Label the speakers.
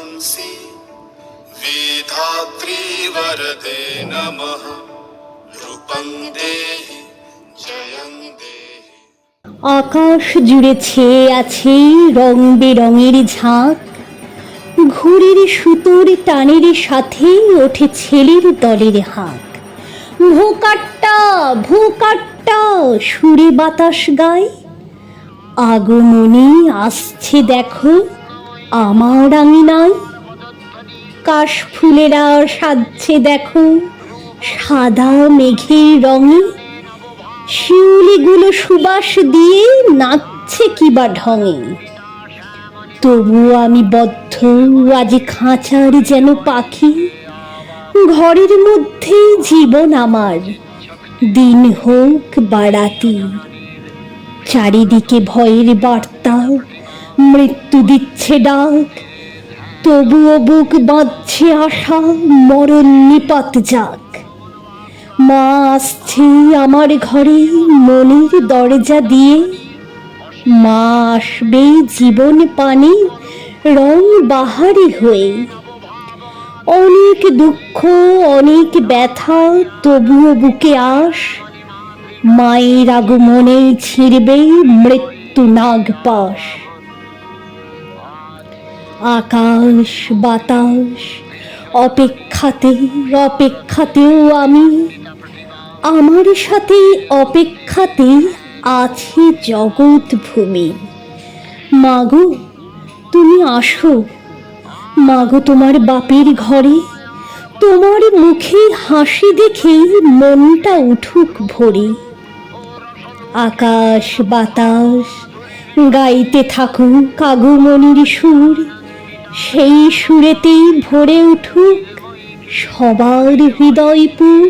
Speaker 1: वांसि विधात्री वरदे नमः रूपं देहि जयं देहि
Speaker 2: আকাশ জুড়ে ছেয়ে আছে রং বেরঙের ঝাঁক ঘুড়ির সুতোর টানের সাথে ওঠে ছেলের দলের হাঁক ভোকাট্টা ভোকাট্টা সুরে বাতাস গায় আগমনী আসছে দেখো আমার আঙিনায় কাশ ফুলেরা সাজছে দেখো, সাদা মেঘের রঙে। শিউলিগুলো সুবাস দিয়ে নাচছে কিবা ঢঙে। তবুও আমি বদ্ধ, আজ খাঁচার যেন পাখি। ঘরের মধ্যে জীবন আমার, দিন হোক বা রাতি। চারিদিকে ভয়ের বার্তা মৃত্যু দিচ্ছে ডাক, তবুও বুক বাঁধছে আশা, মরণ নিপাত যাক। মা আসছে আমার ঘরে, মনের দরজা দিয়ে। মা আসবে জীবন পানে, রং বাহারি হয়ে। অনেক দুঃখ, অনেক ব্যথা, তবুও বুকে আস মায়ের আগমনে ছিঁড়বে মৃত্যু নাগ পাশ আকাশ, বাতাস, অপেক্ষাতে, অপেক্ষাতেও আমি। আমার সাথে অপেক্ষাতে আছে জগৎ ভূমি মাগো, তুমি আসো। মাগো, তোমার বাপের ঘরে, তোমার মুখে হাসি দেখে মনটা উঠুক ভরে। আকাশ, বাতাস, গাইতে থাকুক আগমনির সুর। সেই সুরেতেই ভরে উঠুক সবার হৃদয়পুর